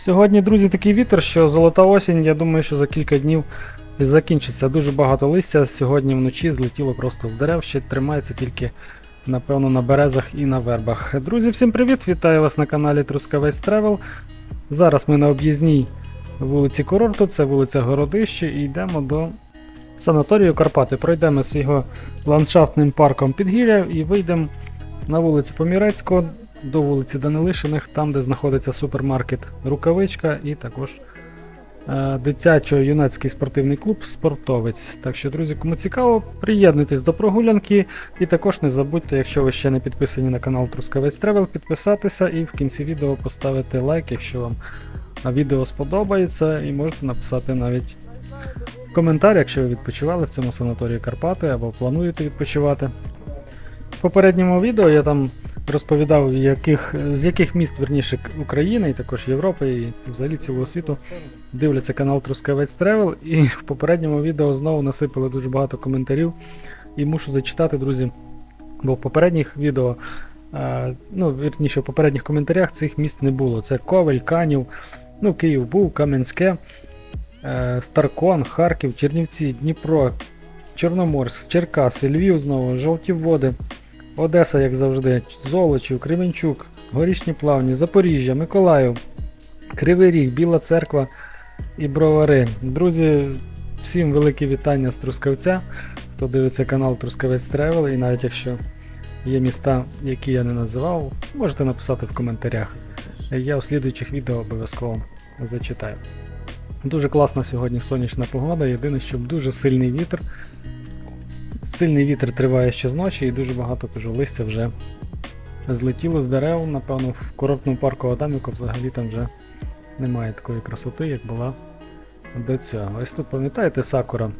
Сьогодні, друзі, такий вітер, що золота осінь, я думаю, що за кілька днів закінчиться. Дуже багато листя сьогодні вночі злетіло просто з дерев, ще тримається тільки, напевно, на березах і на вербах. Друзі, всім привіт! Вітаю вас на каналі Трускавець Тревел. Зараз ми на об'їзній вулиці Курорту, це вулиця Городище, і йдемо до санаторію Карпати. Пройдемо з його ландшафтним парком Підгір'я і вийдемо на вулицю Помірецького до вулиці Данилишиних, там, де знаходиться супермаркет Рукавичка і також е, дитячо-юнацький спортивний клуб Спортовець. Так що, друзі, кому цікаво, приєднуйтесь до прогулянки. І також не забудьте, якщо ви ще не підписані на канал Трускавець Тревел, підписатися і в кінці відео поставити лайк, якщо вам відео сподобається, і можете написати навіть коментар, якщо ви відпочивали в цьому санаторії Карпати або плануєте відпочивати. В попередньому відео я там розповідав, яких, з яких міст, верніше, України, і також Європи, і взагалі цілого світу дивляться канал Трускавець Тревел. І в попередньому відео знову насипали дуже багато коментарів. І мушу зачитати, друзі. Бо в попередніх відео, е, ну, вірніше, в попередніх коментарях цих міст не було. Це Ковель, Канів, ну, Київ був, Кам'янське, е, Старкон, Харків, Чернівці, Дніпро, Чорноморськ, Черкаси, Львів знову, Жовті Води. Одеса, як завжди, Золочів, Кременчук, Горішні Плавні, Запоріжжя, Миколаїв, Кривий Ріг, Біла Церква і Бровари. Друзі, всім велике вітання з Трускавця, хто дивиться канал Трускавець Тревел, і навіть якщо є міста, які я не називав, можете написати в коментарях. Я у слідуючих відео обов'язково зачитаю. Дуже класна сьогодні сонячна погода, єдине, що дуже сильний вітер. Сильний вітер триває ще з ночі і дуже багато кажу, листя вже злетіло з дерев. Напевно, в курортному парку Адамівка взагалі там вже немає такої красоти, як була до цього. Ось тут пам'ятаєте сакура?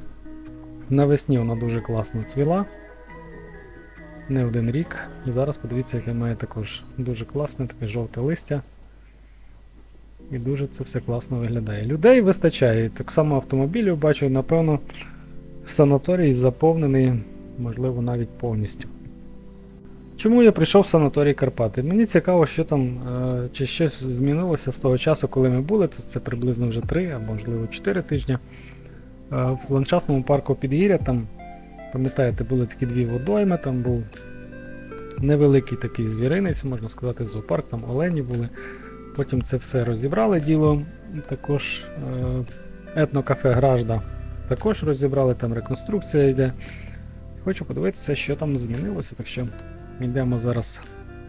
Навесні вона дуже класно цвіла. Не один рік. І зараз подивіться, яке має також дуже класне таке жовте листя. І дуже це все класно виглядає. Людей вистачає. Так само автомобілів бачу, напевно, санаторій заповнений, можливо, навіть повністю. Чому я прийшов в санаторій Карпати? Мені цікаво, що там, е, чи щось змінилося з того часу, коли ми були. Це, приблизно вже 3 або можливо 4 тижні. Е, в ландшафтному парку Підгір'я там, пам'ятаєте, були такі дві водойми, там був невеликий такий звіринець, можна сказати, зоопарк, там олені були. Потім це все розібрали діло. Також е, етнокафе Гражда також розібрали, там реконструкція йде. Хочу подивитися, що там змінилося. Так що йдемо зараз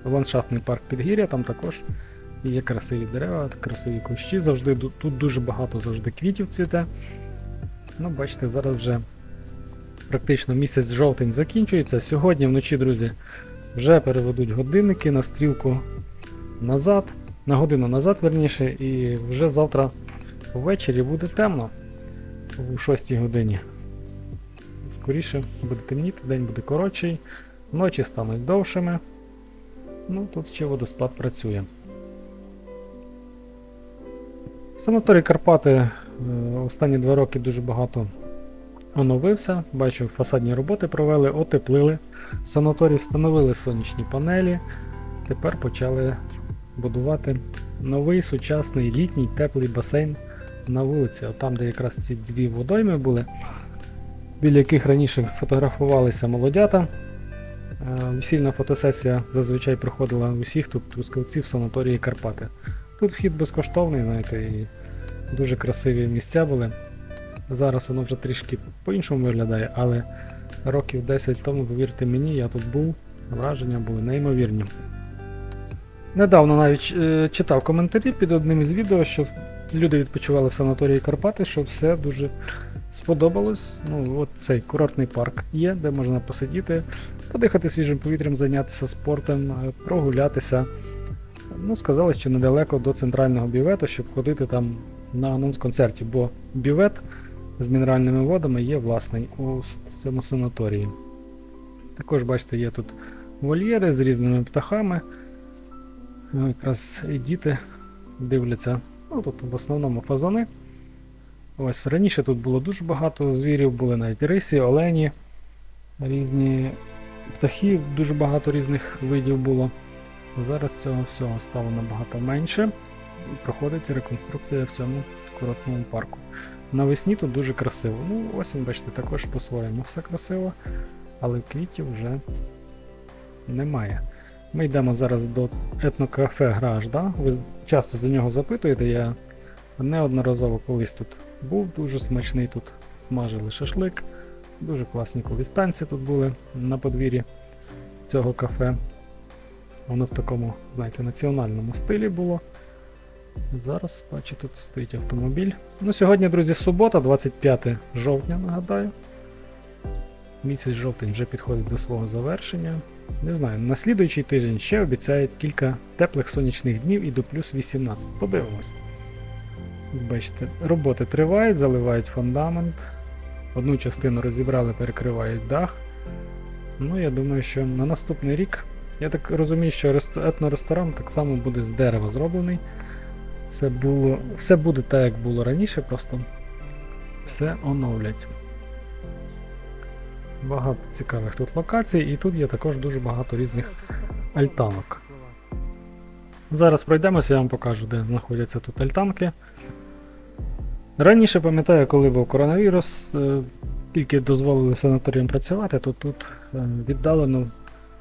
в ландшафтний парк Підгір'я, там також є красиві дерева, красиві кущі завжди. Тут дуже багато завжди квітів цвіте. Ну, бачите, зараз вже практично місяць жовтень закінчується. Сьогодні вночі, друзі, вже переведуть годинники на стрілку назад, на годину назад, верніше, і вже завтра ввечері буде темно у 6 годині. Скоріше буде темніти, день буде коротший, ночі стануть довшими. Ну, тут ще водоспад працює. Санаторій Карпати е, останні два роки дуже багато оновився. Бачу, фасадні роботи провели, отеплили. Санаторій встановили сонячні панелі. Тепер почали будувати новий сучасний літній теплий басейн на вулиці, там, де якраз ці дві водойми були, біля яких раніше фотографувалися молодята. Е, Весільна фотосесія зазвичай проходила у всіх тут трускавців санаторії Карпати. Тут вхід безкоштовний, знаєте, і дуже красиві місця були. Зараз воно вже трішки по-іншому виглядає, але років 10 тому, повірте мені, я тут був, враження були неймовірні. Недавно навіть е, читав коментарі під одним із відео, що люди відпочивали в санаторії Карпати, що все дуже сподобалось. Ну, от цей курортний парк є, де можна посидіти, подихати свіжим повітрям, зайнятися спортом, е, прогулятися. Ну, сказали, що недалеко до центрального бювету, щоб ходити там на анонс концертів, бо бювет з мінеральними водами є власний у цьому санаторії. Також, бачите, є тут вольєри з різними птахами. Ну, Якраз і діти дивляться. Ну, тут в основному фазани. Ось раніше тут було дуже багато звірів, були навіть рисі, олені, різні птахи, дуже багато різних видів було. Зараз цього всього стало набагато менше. проходить реконструкція в цьому курортному парку. Навесні тут дуже красиво. Ну, осінь, бачите, також по-своєму все красиво, але квітів вже немає. Ми йдемо зараз до етнокафе Гражда. Ви часто за нього запитуєте, я неодноразово колись тут був, дуже смачний тут смажили шашлик. Дуже класні колись танці тут були на подвір'ї цього кафе. Воно в такому, знаєте, національному стилі було. Зараз, бачу, тут стоїть автомобіль. Ну, сьогодні, друзі, субота, 25 жовтня, нагадаю. Місяць жовтень вже підходить до свого завершення. Не знаю, на слідуючий тиждень ще обіцяють кілька теплих сонячних днів і до плюс 18. Подивимось. Бачите, роботи тривають, заливають фундамент. Одну частину розібрали, перекривають дах. Ну, я думаю, що на наступний рік. Я так розумію, що рест- етноресторан так само буде з дерева зроблений. Все, було, все буде так, як було раніше, просто все оновлять. Багато цікавих тут локацій, і тут є також дуже багато різних альтанок. Зараз пройдемося, я вам покажу, де знаходяться тут альтанки. Раніше пам'ятаю, коли був коронавірус, е, тільки дозволили санаторіям працювати, то тут е, віддалено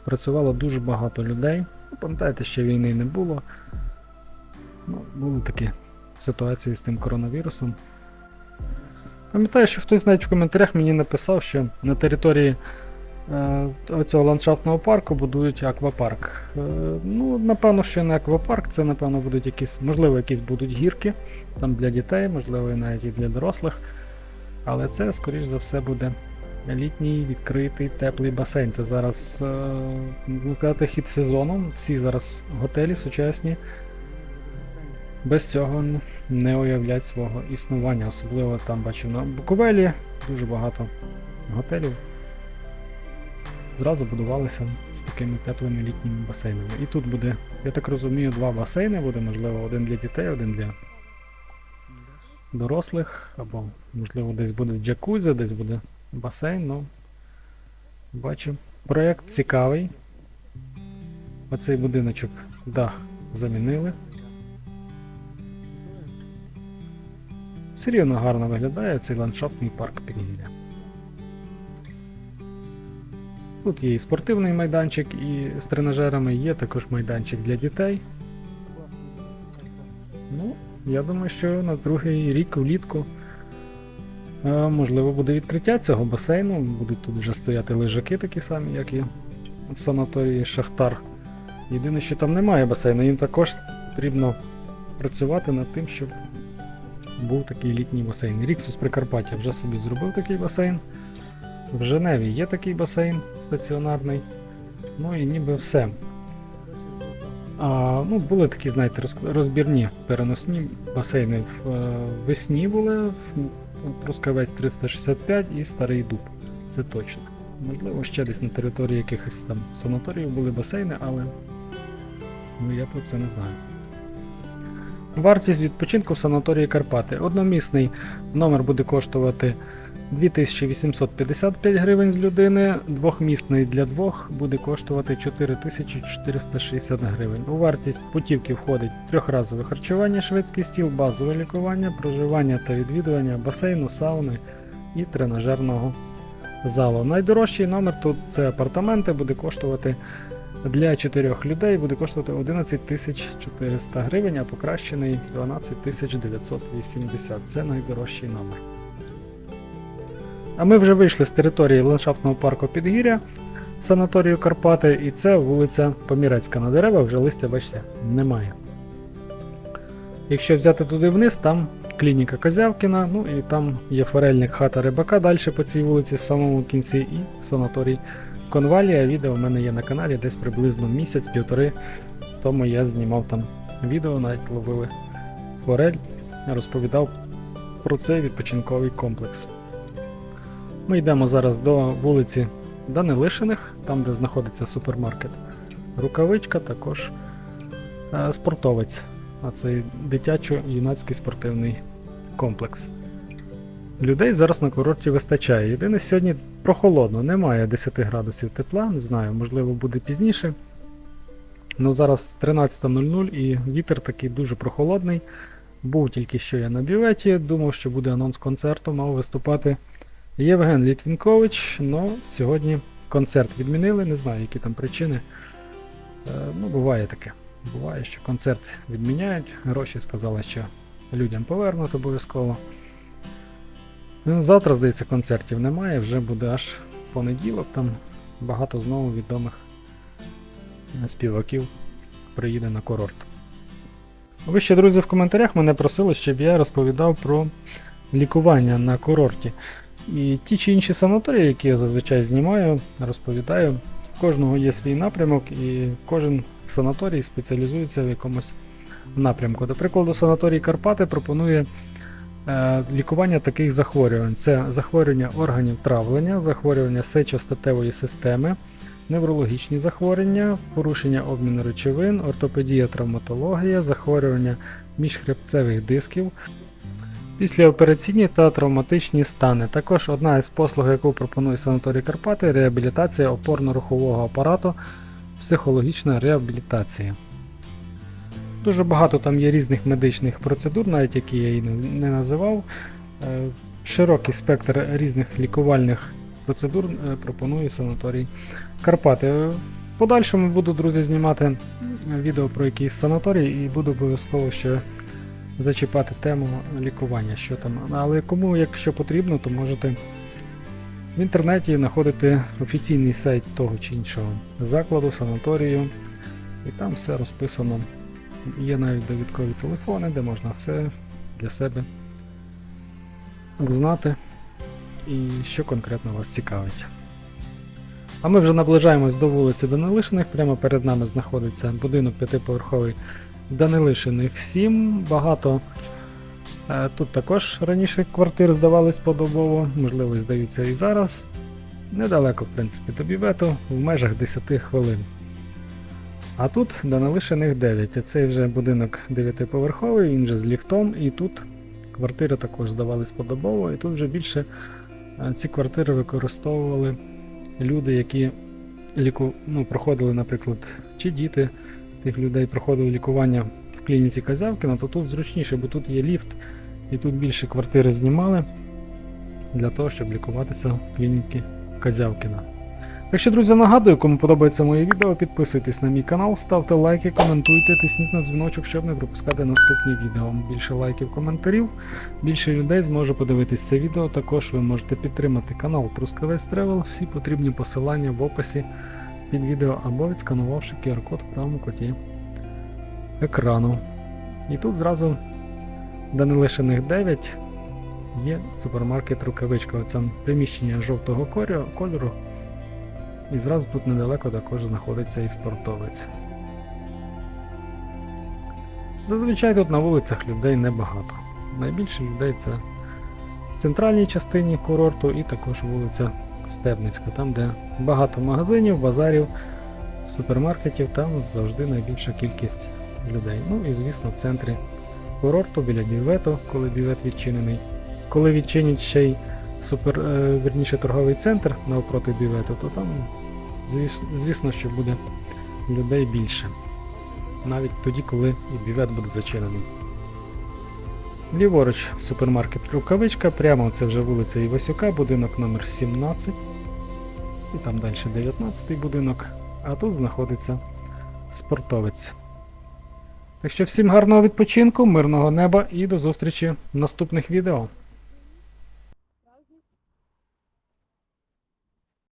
працювало дуже багато людей. Ну, Пам'ятаєте, ще війни не було. Ну, були такі ситуації з тим коронавірусом. Пам'ятаю, що хтось навіть в коментарях мені написав, що на території е, цього ландшафтного парку будують аквапарк. Е, ну, напевно, що не аквапарк, це, напевно, будуть якісь, можливо, якісь будуть гірки там для дітей, можливо, і навіть і для дорослих. Але це, скоріш за все, буде літній відкритий теплий басейн. Це зараз, е, можна сказати, хід сезону. Всі зараз готелі сучасні. Без цього не уявлять свого існування. Особливо там бачу на Буковелі дуже багато готелів. Зразу будувалися з такими теплими літніми басейнами. І тут буде, я так розумію, два басейни буде, можливо, один для дітей, один для дорослих, або, можливо, десь буде джакузі, десь буде басейн, ну. Бачу. Проєкт цікавий. Оцей будиночок дах замінили. Все рівно гарно виглядає цей ландшафтний парк Підгір'я. Тут є і спортивний майданчик, і з тренажерами є також майданчик для дітей. Ну, я думаю, що на другий рік влітку е, можливо буде відкриття цього басейну. Будуть тут вже стояти лежаки такі самі, як і в санаторії Шахтар. Єдине, що там немає басейну, їм також потрібно працювати над тим, щоб був такий літній басейн. Ріксус Прикарпаття вже собі зробив такий басейн. В Женеві є такий басейн стаціонарний. Ну і ніби все. А, ну, були такі, знаєте, розбірні переносні басейни в е, весні були, в Трускавець 365 і Старий Дуб. Це точно. Можливо, ще десь на території якихось там санаторіїв були басейни, але ну, я про це не знаю. Вартість відпочинку в санаторії Карпати. Одномісний номер буде коштувати 2855 гривень з людини, двохмісний для двох буде коштувати 4460 гривень. У вартість путівки входить трьохразове харчування, шведський стіл, базове лікування, проживання та відвідування басейну, сауни і тренажерного залу. Найдорожчий номер тут це апартаменти, буде коштувати для 4 людей буде коштувати 11 400 гривень, а покращений 12 980. Це найдорожчий номер. А ми вже вийшли з території ландшафтного парку Підгір'я санаторію Карпати, і це вулиця Помірецька. На дерева вже листя, бачите, немає. Якщо взяти туди вниз, там клініка Козявкіна, ну і там є форельник хата рибака далі по цій вулиці, в самому кінці, і санаторій Конвалія. Відео в мене є на каналі десь приблизно місяць-півтори тому я знімав там відео, навіть ловили форель, розповідав про цей відпочинковий комплекс. Ми йдемо зараз до вулиці Данилишиних, там де знаходиться супермаркет. Рукавичка, також е, спортовець, а це дитячо-юнацький спортивний комплекс. Людей зараз на курорті вистачає. Єдине сьогодні прохолодно, немає 10 градусів тепла, не знаю, можливо буде пізніше. Ну зараз 13.00 і вітер такий дуже прохолодний. Був тільки що я на бюветі, думав, що буде анонс концерту, мав виступати Євген Літвінкович, але сьогодні концерт відмінили, не знаю, які там причини. Е, ну, буває таке. Буває, що концерт відміняють, гроші сказали, що людям повернуть обов'язково. Ну, Завтра, здається, концертів немає, вже буде аж понеділок, там багато знову відомих е, співаків приїде на курорт. Ви ще, друзі, в коментарях мене просили, щоб я розповідав про лікування на курорті. І ті чи інші санаторії, які я зазвичай знімаю, розповідаю. В кожного є свій напрямок, і кожен санаторій спеціалізується в якомусь напрямку. До прикладу, санаторій Карпати пропонує лікування таких захворювань: це захворювання органів травлення, захворювання сечостатевої системи, неврологічні захворювання, порушення обміну речовин, ортопедія, травматологія, захворювання міжхребцевих дисків. Післяопераційні та травматичні стани. Також одна із послуг, яку пропонує санаторій Карпати, реабілітація опорно-рухового апарату, психологічна реабілітація. Дуже багато там є різних медичних процедур, навіть які я і не називав. Е, Широкий спектр різних лікувальних процедур е, пропонує санаторій Карпати. В подальшому буду, друзі, знімати відео про якийсь санаторій і буду обов'язково ще зачіпати тему лікування, що там. Але кому, якщо потрібно, то можете в інтернеті знаходити офіційний сайт того чи іншого закладу, санаторію, і там все розписано. Є навіть довідкові телефони, де можна все для себе знати і що конкретно вас цікавить. А ми вже наближаємось до вулиці Данилишиних. Прямо перед нами знаходиться будинок п'ятиповерховий Данилишиних 7. Багато е, тут також раніше квартир здавались подобово, можливо, здаються і зараз. Недалеко, в принципі, до бівету, в межах 10 хвилин. А тут Данилишиних 9. Цей вже будинок 9-поверховий, він же з ліфтом, і тут квартири також здавались подобово, і тут вже більше ці квартири використовували люди, які ліку... ну, проходили, наприклад, чи діти тих людей проходили лікування в клініці Казявкіна, то тут зручніше, бо тут є ліфт, і тут більше квартири знімали для того, щоб лікуватися в клініці Казявкіна. Так що, друзі, нагадую, кому подобається моє відео, підписуйтесь на мій канал, ставте лайки, коментуйте, тисніть на дзвіночок, щоб не пропускати наступні відео. Більше лайків, коментарів, більше людей зможе подивитись це відео. Також ви можете підтримати канал Трускавець Тревел. Всі потрібні посилання в описі під відео або відсканувавши QR-код в правому коті екрану. І тут зразу Данилишиних 9 є супермаркет Рукавичка. Це приміщення жовтого кольору. І зразу тут недалеко також знаходиться і спортовець. Зазвичай тут на вулицях людей небагато. Найбільше людей це в центральній частині курорту і також вулиця Стебницька, там, де багато магазинів, базарів, супермаркетів, там завжди найбільша кількість людей. Ну і звісно в центрі курорту біля бювету, коли бювет відчинений. Коли відчинять ще й супер, е, верніше торговий центр навпроти бювету, то там, звісно, що буде людей більше. Навіть тоді, коли і бювет буде зачинений. Ліворуч супермаркет Рукавичка, прямо це вже вулиця Івасюка, будинок номер 17 і там далі 19 будинок, а тут знаходиться спортовець. Так що всім гарного відпочинку, мирного неба і до зустрічі в наступних відео.